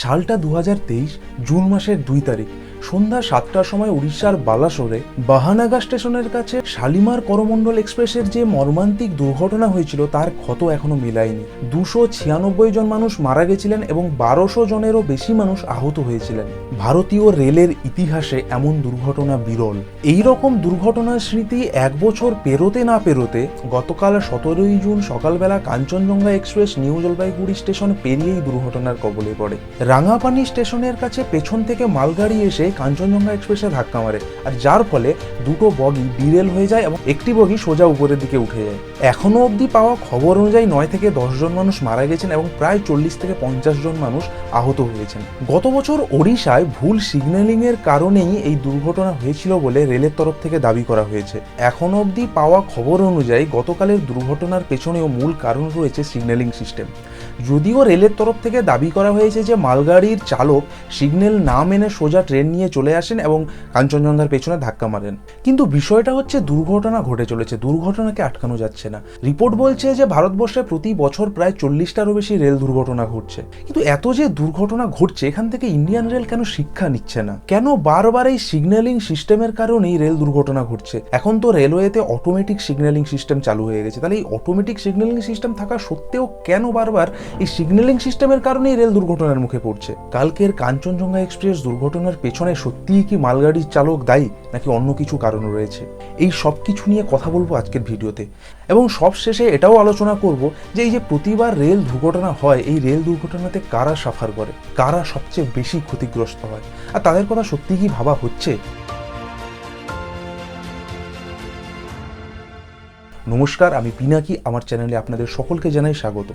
সালটা দু হাজার তেইশ জুন মাসের দুই তারিখ। সন্ধ্যা সাতটার সময় উড়িষ্যার বালাসোরে বাহানাগা স্টেশনের কাছে শালিমার করমণ্ডল এক্সপ্রেসের যে মর্মান্তিক দুর্ঘটনা হয়েছিল, তার ক্ষত এখনও মিলায়নি। দুশো ছিয়ানব্বই জন মানুষ মারা গেছিলেন এবং বারোশো জনেরও বেশি মানুষ আহত হয়েছিলেন। ভারতীয় রেলের ইতিহাসে এমন দুর্ঘটনা বিরল। এই রকম দুর্ঘটনার স্মৃতি এক বছর পেরোতে না পেরোতে গতকাল সতেরোই জুন সকালবেলা Kanchenjunga express new Jalpaiguri station পেরিয়েই দুর্ঘটনার কবলে পড়ে। রাঙাপানি স্টেশনের কাছে পেছন থেকে মালগাড়ি এসে কাঞ্চনজঙ্ঘা এক্সপ্রেসে ধাক্কা মারে, আর যার ফলে দুটো বগি বিরেল হয়ে যায় এবং একটি বগি সোজা উপরের দিকে উঠে যায়। এখনও অবধি পাওয়া খবর অনুযায়ী নয় থেকে দশ জন মানুষ মারা গেছেন এবং প্রায় চল্লিশ থেকে পঞ্চাশ জন মানুষ আহত হয়েছেন। গত বছর ওড়িশায় ভুল সিগন্যালিং এর কারণেই এই দুর্ঘটনা হয়েছিল বলে রেলের তরফ থেকে দাবি করা হয়েছে। এখনও অবধি পাওয়া খবর অনুযায়ী গতকালের দুর্ঘটনার পেছনেও মূল কারণ রয়েছে সিগন্যালিং সিস্টেম। যদিও রেলের তরফ থেকে দাবি করা হয়েছে যে মালগাড়ির চালক সিগন্যাল না মেনে সোজা ট্রেন নিয়ে চলে আসেন এবং কাঞ্চনজঙ্ঘার পেছনে ধাক্কা মারেন। কিন্তু বিষয়টা হচ্ছে দুর্ঘটনা ঘটে চলেছে, দুর্ঘটনাকে আটকানো যাচ্ছে না। রিপোর্ট বলছে যে ভারতবর্ষে প্রতি বছর প্রায় চল্লিশটারও বেশি রেল দুর্ঘটনা ঘটছে। কিন্তু এত যে দুর্ঘটনা ঘটছে, এখান থেকে ইন্ডিয়ান রেল কেন শিক্ষা নিচ্ছে না? কেন বারবার এই সিগন্যালিং সিস্টেমের কারণেই রেল দুর্ঘটনা ঘটছে? এখন তো রেলওয়েতে অটোমেটিক সিগন্যালিং সিস্টেম চালু হয়ে গেছে। তাহলে এই অটোমেটিক সিগন্যালিং সিস্টেম থাকা সত্ত্বেও কেন বারবার এই সিগন্যালিং সিস্টেমের কারণেই রেল দুর্ঘটনার মুখে পড়ছে। কালকের কাঞ্চনজঙ্ঘা এক্সপ্রেস দুর্ঘটনার পেছনে সত্যিই কি মালগাড়ির চালক দায়ী, নাকি অন্য কিছু কারণ রয়েছে? এই সব কিছু নিয়ে কথা বলব আজকের ভিডিওতে। এবং সব শেষে এটাও আলোচনা করব যে এই যে প্রতিবার রেল দুর্ঘটনা হয়, এই রেল দুর্ঘটনাতে কারা সাফার করে? কারা সবচেয়ে বেশি ক্ষতিগ্রস্ত হয়? আর তাদের কথা সত্যি কি ভাবা হচ্ছে? নমস্কার, আমি পিনাকি। আমার চ্যানেলে আপনাদের সকলকে জানাই স্বাগত।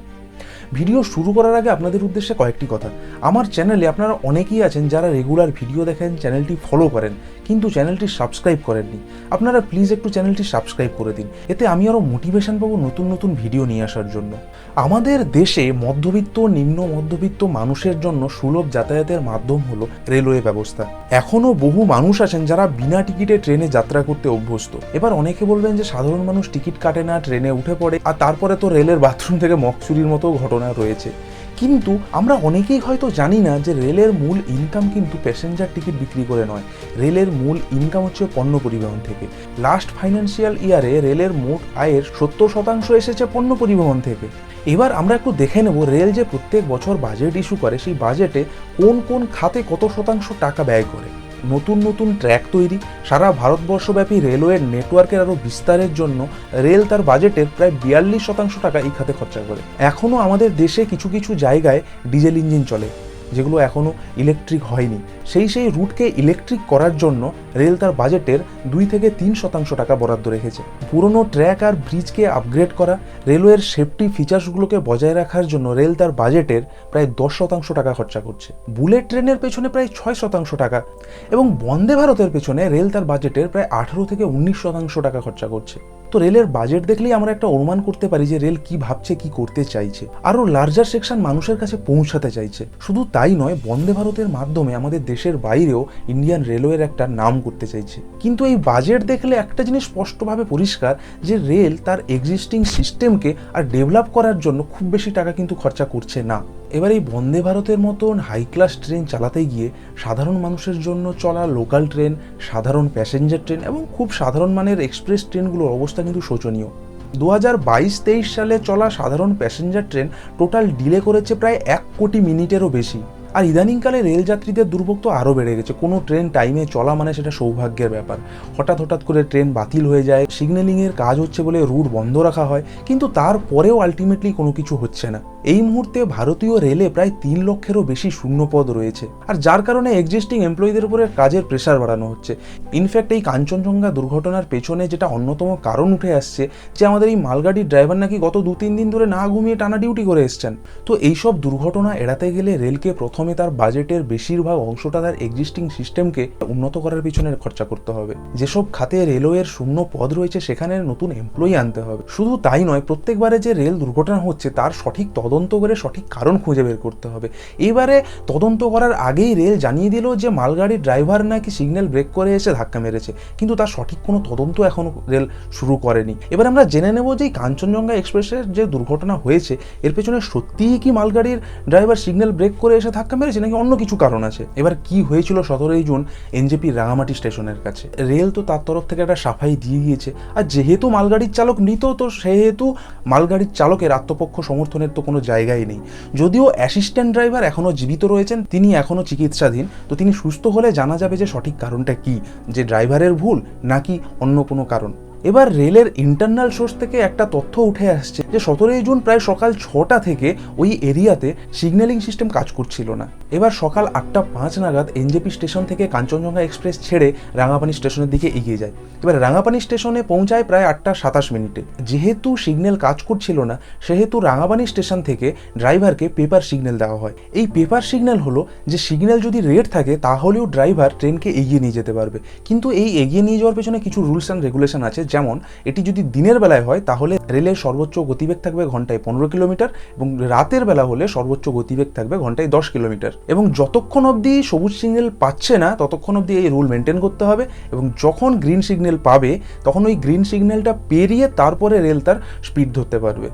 ভিডিও শুরু করার আগে আপনাদের উদ্দেশ্যে কয়েকটি কথা। আমার চ্যানেলে আপনারা অনেকেই আছেন যারা রেগুলার ভিডিও দেখেন, চ্যানেলটি ফলো করেন, কিন্তু চ্যানেলটি সাবস্ক্রাইব করেননি। আপনারা প্লিজ একটু চ্যানেলটি সাবস্ক্রাইব করে দিন। এতে আমি আরও মোটিভেশন পাবো নতুন নতুন ভিডিও নিয়ে আসার জন্য। আমাদের দেশে মধ্যবিত্ত, নিম্ন মধ্যবিত্ত মানুষের জন্য সুলভ যাতায়াতের মাধ্যম হলো রেলওয়ে ব্যবস্থা। এখনও বহু মানুষ আছেন যারা বিনা টিকিটে ট্রেনে যাত্রা করতে অভ্যস্ত। এবার অনেকে বলবেন যে সাধারণ মানুষ টিকিট কাটে না, ট্রেনে উঠে পড়ে, আর তারপরে তো রেলের বাথরুম থেকে মকচুরির মতো ঘটনা রয়েছে। কিন্তু আমরা অনেকেই হয়তো জানি না যে রেলের মূল ইনকাম কিন্তু প্যাসেঞ্জার টিকিট বিক্রি করে নয়। রেলের মূল ইনকাম হচ্ছে পণ্য পরিবহন থেকে। লাস্ট ফাইন্যান্সিয়াল ইয়ারে রেলের মোট আয়ের সত্তর শতাংশ এসেছে পণ্য পরিবহন থেকে। এবার আমরা একটু দেখে নেব রেল যে প্রত্যেক বছর বাজেট ইস্যু করে, সেই বাজেটে কোন কোন খাতে কত শতাংশ টাকা ব্যয় করে। নতুন নতুন ট্র্যাক তৈরি। সারা ভারতবর্ষব্যাপী রেলওয়ের নেটওয়ার্কের আরও বিস্তারের জন্য রেল তার বাজেটের প্রায় বিয়াল্লিশ শতাংশ টাকা এই খাতে খরচা করে। এখনও আমাদের দেশে কিছু কিছু জায়গায় ডিজেল ইঞ্জিন চলে। যেগুলো এখনও ইলেকট্রিক হয়নি। সেই সেই রুটকে ইলেকট্রিক করার জন্য রেল তার বাজেটের দুই থেকে তিন শতাংশ টাকা বরাদ্দ রেখেছে। পুরনো ট্র্যাক আর ব্রিজকে আপগ্রেড করা রেলওয়ের সেফটি ফিচার্সগুলোকে বজায় রাখার জন্য রেল তার বাজেটের প্রায় দশ শতাংশ টাকা খরচা করছে। বুলেট ট্রেনের পেছনে প্রায় ছয় শতাংশ টাকা এবং বন্দে ভারতের পেছনে রেল তার বাজেটের প্রায় আঠেরো থেকে উনিশ শতাংশ টাকা খরচা করছে। তো রেলের বাজেট দেখলেই আমরা একটা অনুমান করতে পারি যে রেল কি ভাবছে, কি করতে চাইছে। আরও লার্জার সেকশন মানুষের কাছে পৌঁছাতে চাইছে। শুধু তাই নয়, বন্দে ভারতের মাধ্যমে আমাদের দেশের বাইরেও ইন্ডিয়ান রেলওয়ের একটা নাম করতে চাইছে। কিন্তু এই বাজেট দেখলে একটা জিনিস স্পষ্টভাবে পরিষ্কার যে রেল তার এক্সিস্টিং সিস্টেমকে আর ডেভেলপ করার জন্য খুব বেশি টাকা কিন্তু খরচা করছে না। এবার এই বন্দে ভারতের মতন হাই ক্লাস ট্রেন চালাতে গিয়ে সাধারণ মানুষের জন্য চলা লোকাল ট্রেন সাধারণ প্যাসেঞ্জার ট্রেন এবং খুব সাধারণ মানের এক্সপ্রেস ট্রেনগুলোর অবস্থা কিন্তু শোচনীয়। দু হাজার বাইশ তেইশ সালে চলা সাধারণ প্যাসেঞ্জার ট্রেন টোটাল ডিলে করেছে প্রায় এক কোটি মিনিটেরও বেশি। আর ইদানিংকালে রেল যাত্রীদের দুর্ভোগ তো আরও বেড়ে গেছে। কোনো ট্রেন টাইমে চলা মানে সেটা সৌভাগ্যের ব্যাপার। হঠাৎ হঠাৎ করে ট্রেন বাতিল হয়ে যায় সিগন্যালিংয়ের কাজ হচ্ছে বলে রুট বন্ধ রাখা হয়, কিন্তু তারপরেও আলটিমেটলি কোনো কিছু হচ্ছে না। এই মুহূর্তে ভারতীয় রেলে প্রায় তিন লক্ষেরও বেশি শূন্যপদ রয়েছে। আর যার কারণে এক্সিস্টিং এমপ্লয়ীদের উপরে কাজের প্রেশার বাড়ানো হচ্ছে। ইনফ্যাক্ট এই কাঞ্চনজঙ্ঘা দুর্ঘটনার পেছনে যেটা অন্যতম কারণ উঠে আসছে, যে আমাদের এই মালগাড়ির ড্রাইভার নাকি গত দু তিন দিন ধরে না ঘুমিয়ে টানা ডিউটি করে এসছেন। তো এইসব দুর্ঘটনা এড়াতে গেলে রেলকে প্রথমে তার বাজেটের বেশিরভাগ অংশটা তার এক্সিস্টিং সিস্টেমকে উন্নত করার পিছনে খরচা করতে হবে। যেসব খাতে রেলওয়ের শূন্য পদ রয়েছে, সেখানে নতুন এমপ্লয়ি আনতে হবে। শুধু তাই নয়, প্রত্যেকবারে যে রেল দুর্ঘটনা হচ্ছে, তার সঠিক তদন্ত করে সঠিক কারণ খুঁজে বের করতে হবে। এবারে তদন্ত করার আগেই রেল জানিয়ে দিল যে মালগাড়ির ড্রাইভার নাকি সিগন্যাল ব্রেক করে এসে ধাক্কা মেরেছে। কিন্তু তার সঠিক কোনো তদন্ত এখনও রেল শুরু করেনি। এবার আমরা জেনে নেব যে কাঞ্চনজঙ্ঘা এক্সপ্রেসের যে দুর্ঘটনা হয়েছে, এর পেছনে সত্যিই কি মালগাড়ির ড্রাইভার সিগন্যাল ব্রেক করে এসে ধাক্কা ধাক্কা মেরেছে নাকি অন্য কিছু কারণ আছে? এবার কি হয়েছিল সতেরোই জুন এনজেপি রাঙামাটি স্টেশনের কাছে? রেল তো তার তরফ থেকে একটা সাফাই দিয়ে গিয়েছে। আর যেহেতু মালগাড়ির চালক মৃত, তো সেহেতু মালগাড়ির চালকের আত্মপক্ষ সমর্থনের তো কোনো জায়গাই নেই। যদিও অ্যাসিস্ট্যান্ট ড্রাইভার এখনও জীবিত রয়েছেন, তিনি এখনও চিকিৎসাধীন, তো তিনি সুস্থ হলে জানা যাবে যে সঠিক কারণটা কি? যে ড্রাইভারের ভুল নাকি অন্য কোনো কারণ? এবার রেলের ইন্টারনাল সোর্স থেকে একটা তথ্য উঠে আসছে যে সতেরোই জুন প্রায় সকাল ছটা থেকে ওই এরিয়াতে সিগন্যালিং সিস্টেম কাজ করছিল না। এবার সকাল আটটা পাঁচ নাগাদ এনজেপি স্টেশন থেকে কাঞ্চনজঙ্ঘা এক্সপ্রেস ছেড়ে রাঙাপানি স্টেশনের দিকে এগিয়ে যায়। এবার রাঙাপানি স্টেশনে পৌঁছায় প্রায় আটটা সাতাশ মিনিটে। যেহেতু সিগন্যাল কাজ করছিল না, সেহেতু রাঙাপানি স্টেশন থেকে ড্রাইভারকে পেপার সিগন্যাল দেওয়া হয়। এই পেপার সিগন্যাল হলো যে সিগন্যাল যদি রেড থাকে, তাহলেও ড্রাইভার ট্রেনকে এগিয়ে নিয়ে যেতে পারবে। কিন্তু এই এগিয়ে নিয়ে যাওয়ার পেছনে কিছু রুলস অ্যান্ড রেগুলেশন আছে যেমন, এটি যদি দিনের বেলায় হয়, তাহলে রেলের সর্বোচ্চ গতিবেগ থাকবে ঘন্টায় পনেরো কিলোমিটার এবং রাতের বেলা হলে সর্বোচ্চ গতিবেগ থাকবে ঘন্টায় দশ কিলোমিটার। এবং যতক্ষণ অবধি সবুজ সিগন্যাল পাচ্ছে না, ততক্ষণ অবধি এই রুল মেনটেন করতে হবে এবং যখন গ্রিন সিগন্যাল পাবে, তখন ওই গ্রিন সিগন্যালটা পেরিয়ে তারপরে রেল তার স্পিড ধরতে পারবে।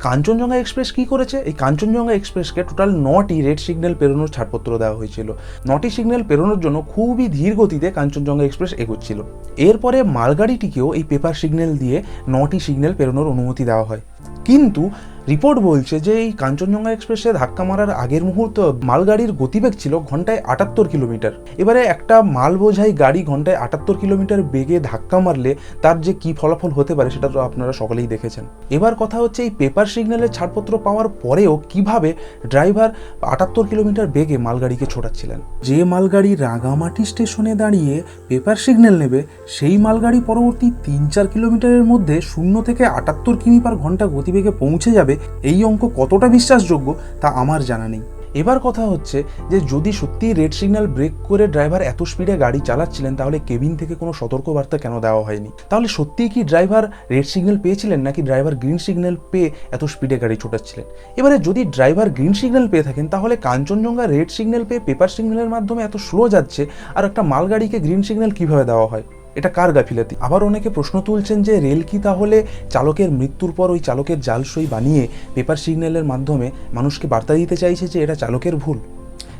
কাঞ্চনজঙ্ঘা এক্সপ্রেস কি করেছে? এই কাঞ্চনজঙ্ঘা এক্সপ্রেসকে টোটাল নটি রেড সিগন্যাল পেরোনোর ছাড়পত্র দেওয়া হয়েছিল। নটি সিগন্যাল পেরোনোর জন্য খুবই ধীর গতিতে কাঞ্চনজঙ্ঘা এক্সপ্রেস এগোচ্ছিল। এরপরে মালগাড়িটিকেও এই পেপার সিগন্যাল দিয়ে নটি সিগন্যাল পেরোনোর অনুমতি দেওয়া হয়। কিন্তু রিপোর্ট বলছে যে এই কাঞ্চনজঙ্ঘা এক্সপ্রেসে ধাক্কা মারার আগের মুহূর্ত মালগাড়ির গতিবেগ ছিল ঘন্টায় আটাত্তর কিলোমিটার। এবারে একটা মাল বোঝাই গাড়ি ঘন্টায় আটাত্তর কিলোমিটার বেগে ধাক্কা মারলে তার যে কি ফলাফল হতে পারে সেটা তো আপনারা সকলেই দেখেছেন। এবার কথা হচ্ছে এই পেপার সিগন্যালের ছাড়পত্র পাওয়ার পরেও কীভাবে ড্রাইভার আটাত্তর কিলোমিটার বেগে মালগাড়িকে ছোটাচ্ছিলেন? যে মালগাড়ি রাঙামাটি স্টেশনে দাঁড়িয়ে পেপার সিগন্যাল নেবে, সেই মালগাড়ি পরবর্তী তিন চার কিলোমিটারের মধ্যে শূন্য থেকে আটাত্তর কিমি পার ঘণ্টা গতিবেগে পৌঁছে যাবে এই অঙ্ক কতটা বিশ্বাসযোগ্য তা আমার জানা নেই। এবার কথা হচ্ছে যে যদি সত্যিই রেড সিগন্যাল ব্রেক করে ড্রাইভার এত স্পিডে গাড়ি চালাচ্ছিলেন, তাহলে কেবিন থেকে কোনো সতর্কবার্তা কেন দেওয়া হয়নি? তাহলে সত্যিই কি ড্রাইভার রেড সিগন্যাল পেয়েছিলেন, নাকি ড্রাইভার গ্রিন সিগন্যাল পেয়ে এত স্পিডে গাড়ি ছোটাচ্ছিলেন? এবারে যদি ড্রাইভার গ্রিন সিগন্যাল পেয়ে থাকেন, তাহলে কাঞ্চনজঙ্ঘা রেড সিগন্যাল পেয়ে পেপার সিগন্যালের মাধ্যমে এত স্লো যাচ্ছে, আর একটা মালগাড়িকে গ্রিন সিগন্যাল কীভাবে দেওয়া হয়? এটা কার গাফিলাতি? আবার অনেকে প্রশ্ন তুলছেন যে রেল কি তাহলে চালকের মৃত্যুর পর ওই চালকের জাল সই বানিয়ে পেপার সিগন্যালের মাধ্যমে মানুষকে বার্তা দিতে চাইছে যে এটা চালকের ভুল?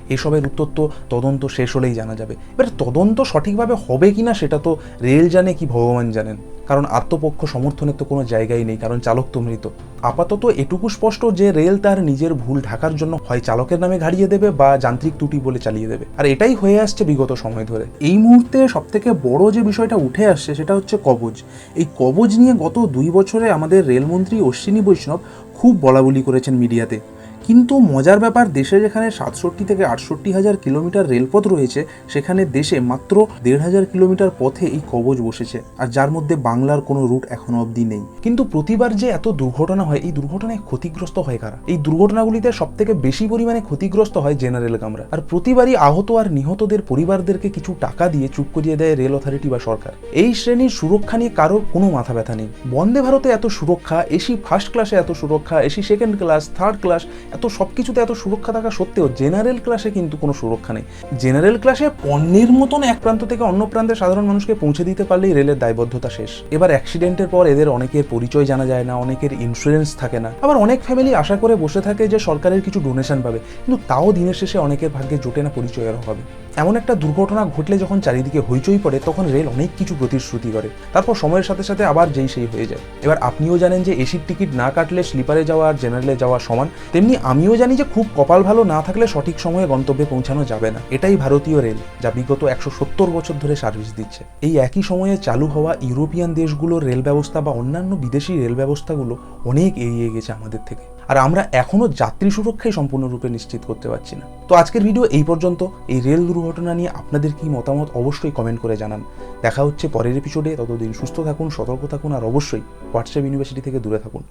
এসবের উত্তর তো তদন্ত শেষ হলেই জানা যাবে। এবার তদন্ত সঠিকভাবে হবে কি না সেটা তো রেল জানে কি ভগবান জানেন। কারণ আত্মপক্ষ সমর্থনের তো কোনো জায়গাই নেই, কারণ চালক তো মৃত। আপাতত এটুকু স্পষ্ট যে রেল তার নিজের ভুল ঢাকার জন্য হয় চালকের নামে ঘাড়িয়ে দেবে বা যান্ত্রিক ত্রুটি বলে চালিয়ে দেবে। আর এটাই হয়ে আসছে বিগত সময় ধরে। এই মুহূর্তে সবথেকে বড় যে বিষয়টা উঠে আসছে সেটা হচ্ছে কবজ। এই কবজ নিয়ে গত দুই বছরে আমাদের রেলমন্ত্রী অশ্বিনী বৈষ্ণব খুব বলাবলি করেছেন মিডিয়াতে। কিন্তু মজার ব্যাপার, দেশে যেখানে সাতষট্টি থেকে আটষট্টি হাজার কিলোমিটার রেলপথ রয়েছে, সেখানে দেশে মাত্র দেড় হাজার কিলোমিটার পথে এই কবজ বসেছে, আর যার মধ্যে বাংলার কোনো রুট এখনও অবধি নেই। কিন্তু প্রতিবার যে এত দুর্ঘটনা হয়, এই দুর্ঘটনায় ক্ষতিগ্রস্ত হয় কারা? এই দুর্ঘটনাগুলিতে সব থেকে বেশি পরিমাণে ক্ষতিগ্রস্ত হয় জেনারেল কামরা। আর প্রতিবারই আহত আর নিহতদের পরিবারদেরকে কিছু টাকা দিয়ে চুপ করিয়ে দেয় রেল অথরিটি বা সরকার। এই শ্রেণির সুরক্ষা নিয়ে কারোর কোনো মাথা ব্যথা নেই। বন্দে ভারতে এত সুরক্ষা, এসি ফার্স্ট ক্লাসে এত সুরক্ষা, AC second class third class এত সব কিছুতে এত সুরক্ষা থাকা সত্ত্বেও জেনারেল ক্লাসে কিন্তু কোনো সুরক্ষা নেই। জেনারেল ক্লাসে পণ্যের মতন এক প্রান্ত থেকে অন্য প্রান্তে সাধারণ মানুষকে পৌঁছে দিতে পারলেই রেলের দায়বদ্ধতা শেষ। এবার অ্যাক্সিডেন্টের পর এদের অনেকের পরিচয় জানা যায় না, অনেকের ইন্স্যুরেন্স থাকে না। আবার অনেক ফ্যামিলি আশা করে বসে থাকে যে সরকারের কিছু ডোনেশন পাবে, কিন্তু তাও দিনের শেষে অনেকের ভাগ্যে জোটে না পরিচয়ের অভাবে। এমন একটা দুর্ঘটনা ঘটলে যখন চারিদিকে হইচই পড়ে, তখন রেল অনেক কিছু প্রতিশ্রুতি করে। তারপর সময়ের সাথে সাথে আবার যেই সেই হয়ে যায়। এবার আপনিও জানেন যে এসির টিকিট না কাটলে স্লিপারে যাওয়া আর জেনারেলে যাওয়া সমান। তেমনি আমিও জানি যে খুব কপাল ভালো না থাকলে সঠিক সময়ে গন্তব্যে পৌঁছানো যাবে না। এটাই ভারতীয় রেল, যা বিগত একশো সত্তর বছর ধরে সার্ভিস দিচ্ছে। এই একই সময়ে চালু হওয়া ইউরোপিয়ান দেশগুলোর রেল ব্যবস্থা বা অন্যান্য বিদেশি রেল ব্যবস্থাগুলো অনেক এগিয়ে গেছে আমাদের থেকে। আর আমরা এখনও যাত্রী সুরক্ষাই সম্পূর্ণরূপে নিশ্চিত করতে পারছি না। তো আজকের ভিডিও এই পর্যন্ত। এই রেল দুর্ঘটনা নিয়ে আপনাদের কি মতামত অবশ্যই কমেন্ট করে জানান। দেখা হচ্ছে পরের এপিসোডে ততদিন সুস্থ থাকুন, সতর্ক থাকুন, আর অবশ্যই হোয়াটসঅ্যাপ ইউনিভার্সিটি থেকে দূরে থাকুন।